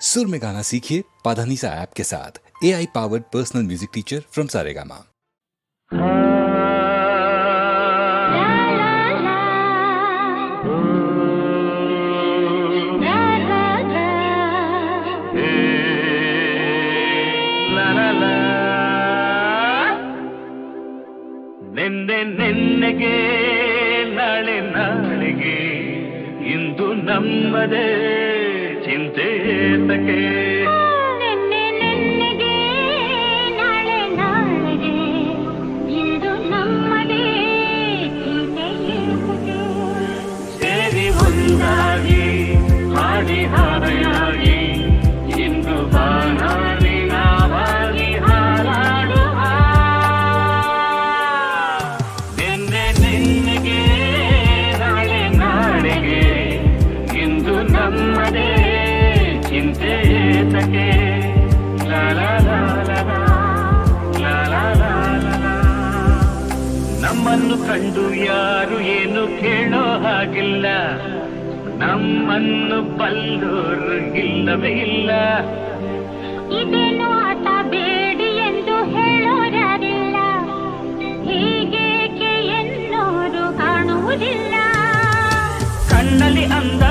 सुर में गाना सीखिए पाधानीसा ऐप के साथ A I powered personal music teacher from Saregama ನಿನ್ನೆ ನಿನ್ನೆಗೆ ನಾಳೆ ನಾಳೆಗೆ ಇಂದು ನಮ್ಮದೇ sin te ನಮ್ಮನ್ನು ಕಂಡು ಯಾರು ಏನು ಕೇಳೋ ಹಾಗಿಲ್ಲ. ನಮ್ಮನ್ನು ಬಲ್ಲೋರು ಇಲ್ಲವೇ ಇಲ್ಲ. ಇದೇನು ಆಟ ಬೇಡಿ ಎಂದು ಹೇಳೋರ್ಯಾರಿಲ್ಲ ಹೀಗೇಕೆ ಎನ್ನೋರು ಕಾಣುವುದಿಲ್ಲ. ಕಣ್ಣಲ್ಲಿ ಅಂದ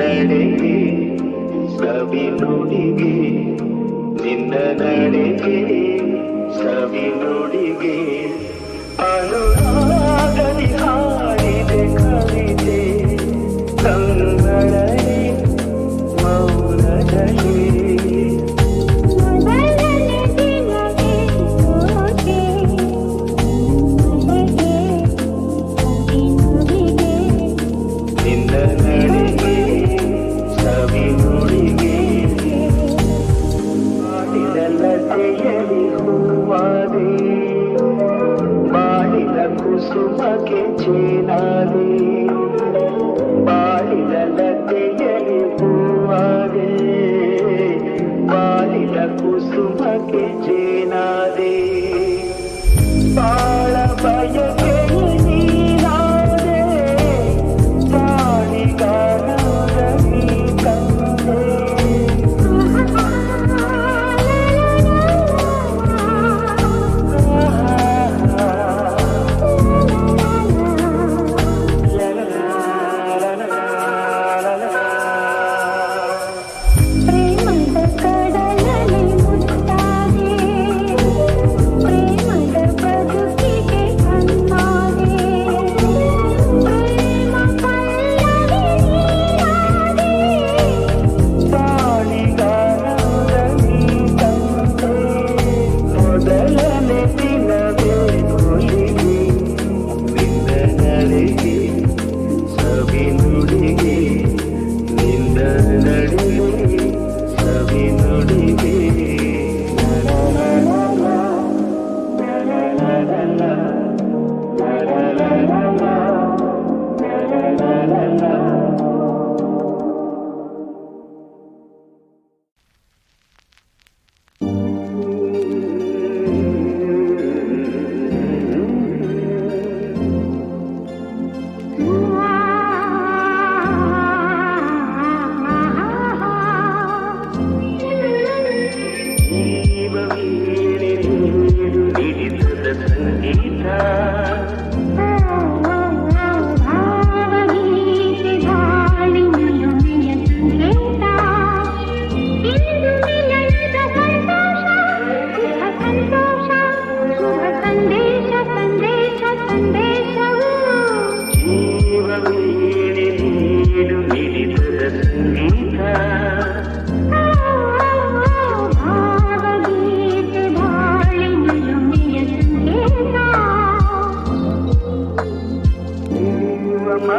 ನಡೆಗೆ ಸವಿ ನುಡಿಗೆ ನಿನ್ನ ನಡೆಗೆ ಸವಿ ನುಡಿಗೆ ಅನುರಾಗದಿ ಹಾಡಿದೆ ಕವಿತೆ.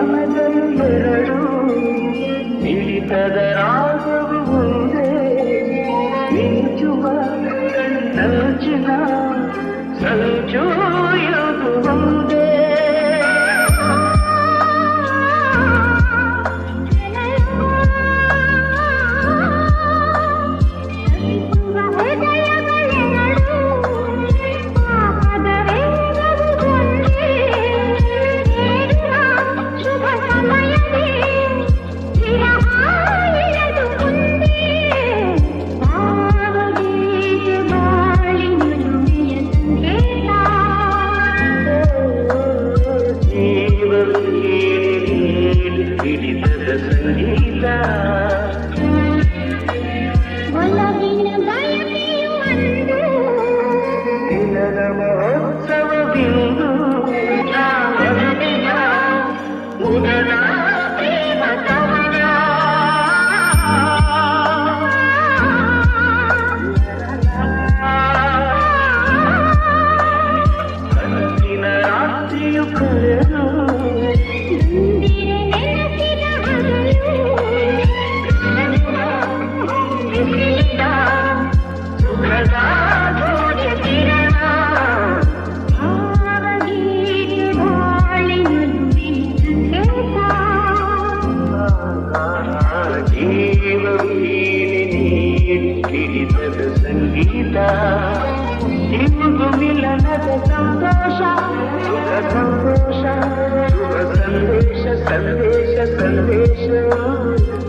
ಆನೆಗಳು ಎರಡು ಹಿಡಿತದ ರಾಗವು ಒಂದೇ ಮಿಂಚುವ ಕಣ್ಣಚಿನ ಸಂಚೋಯದು salvation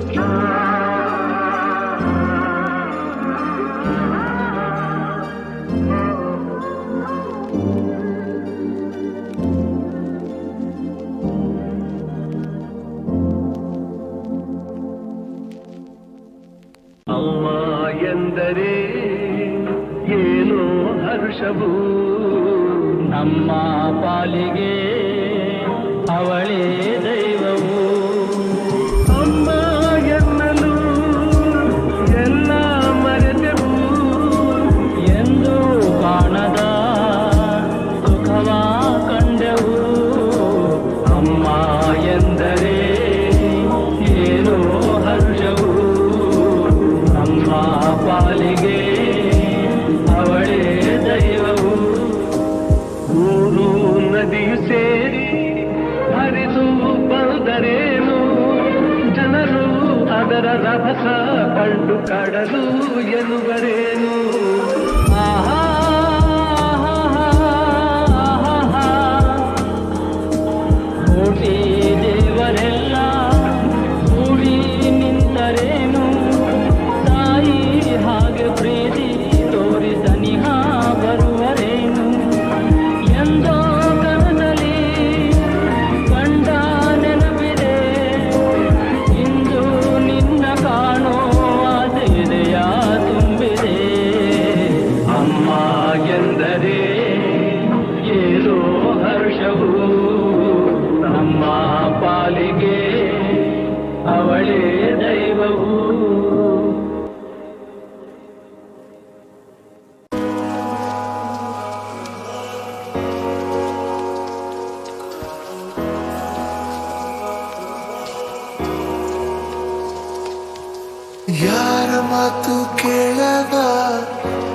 तू केड़ा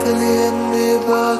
तलियन ಬಾ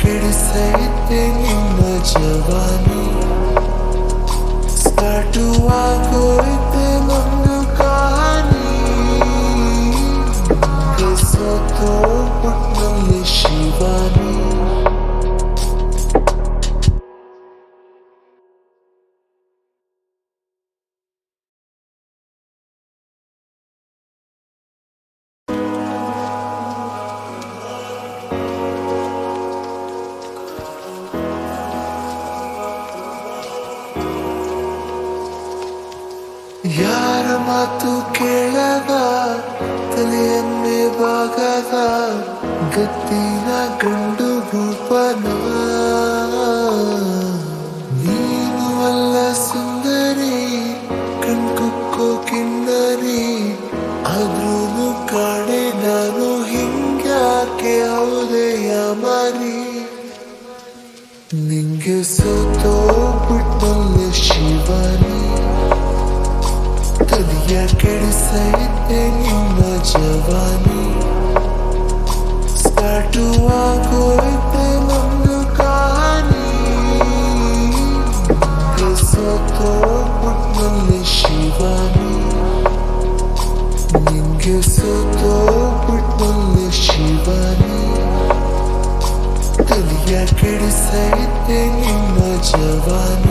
ಕೆಡಿಸೈತೆ ನಿಮ್ಮ ಜವಾನಿ ಸ್ಟಾರ್ಟು ಆಗೋಯ್ತೆ ನಮ್ಮ thấy tiếng im mơ chờ van